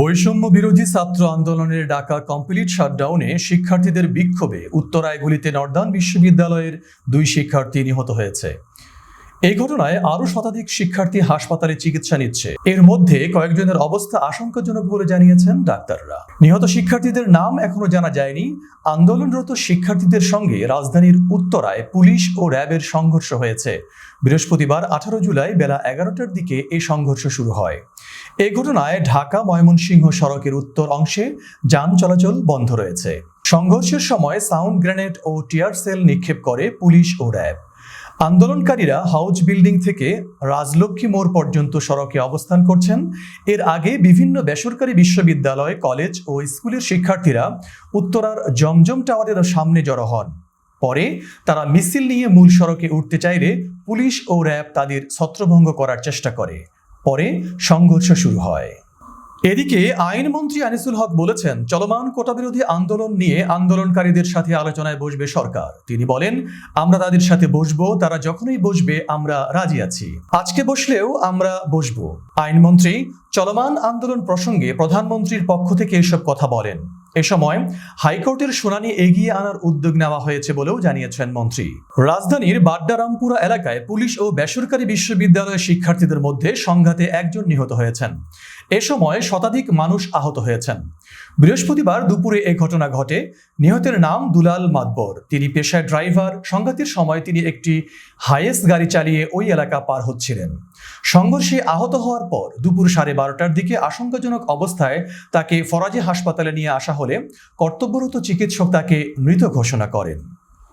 বৈষম্য বিরোধী ছাত্র আন্দোলনের ডাকা কমপ্লিট শাটডাউনে শিক্ষার্থীদের বিক্ষোভে উত্তরায়গুলিতে নর্দান বিশ্ববিদ্যালয়ের দুই শিক্ষার্থী নিহত হয়েছে। এই ঘটনায় আরও শতাধিক শিক্ষার্থী হাসপাতালে চিকিৎসা নিচ্ছে। এর মধ্যে কয়েকজনের অবস্থা আশঙ্কাজনক বলে জানিয়েছেন ডাক্তাররা। নিহত শিক্ষার্থীদের নাম এখনও জানা যায়নি। আন্দোলনরত শিক্ষার্থীদের সঙ্গে রাজধানীর উত্তরায় পুলিশ ও র্যাবের সংঘর্ষ হয়েছে। বৃহস্পতিবার আঠারো জুলাই বেলা এগারোটার দিকে এই সংঘর্ষ শুরু হয়। এই ঘটনায় ঢাকা ময়মনসিংহ সড়কের উত্তর অংশে যান চলাচল বন্ধ রয়েছে। সংঘর্ষের সময় সাউন্ড গ্রেনেড ও টিয়ার সেল নিক্ষেপ করে পুলিশ ও র্যাব। আন্দোলনকারীরা হাউজ বিল্ডিং থেকে রাজলক্ষ্মী মোড় পর্যন্ত সড়কে অবস্থান করছেন। এর আগে বিভিন্ন বেসরকারি বিশ্ববিদ্যালয়, কলেজ ও স্কুলের শিক্ষার্থীরা উত্তরার জমজম টাওয়ারের সামনে জড়ো হন। পরে তারা মিছিল নিয়ে মূল সড়কে উঠতে চাইলে পুলিশ ও র্যাব তাদের ছত্রভঙ্গ করার চেষ্টা করে। পরে সংঘর্ষ শুরু হয়। এদিকে আইনমন্ত্রী আনিসুল হক বলেছেন, চলমান কোটা বিরোধী আন্দোলন নিয়ে আন্দোলনকারীদের সাথে আলোচনায় বসবে সরকার। তিনি বলেন, আমরা তাদের সাথে বসবো, তারা যখনই বসবে আমরা রাজি আছি। আজকে বসলেও আমরা বসবো। আইনমন্ত্রী, চলমান আন্দোলন প্রসঙ্গে প্রধানমন্ত্রীর পক্ষ থেকে এসব কথা বলেন। এ সময় হাইকোর্টের শুনানি এগিয়ে আনার উদ্যোগ নেওয়া হয়েছে বলেও জানিয়েছেন মন্ত্রী। রাজধানীর বাড্ডারামপুরা এলাকায় পুলিশ ও বেসরকারি বিশ্ববিদ্যালয়ের শিক্ষার্থীদের মধ্যে সংঘাতে একজন নিহত হয়েছেন। এ সময় শতাধিক মানুষ আহত হয়েছেন। বৃহস্পতিবার দুপুরে এ ঘটনা ঘটে। নিহতের নাম দুলাল মাতবর। তিনি পেশায় ড্রাইভার। সংঘাতের সময় তিনি একটি হাইয়েস্ট গাড়ি চালিয়ে ওই এলাকা পার হচ্ছিলেন। সংঘর্ষে আহত হওয়ার পর দুপুর সাড়ে বারোটার দিকে আশঙ্কাজনক অবস্থায় তাকে ফরাজি হাসপাতালে নিয়ে আসা হলে কর্তব্যরত চিকিৎসক তাকে মৃত ঘোষণা করেন।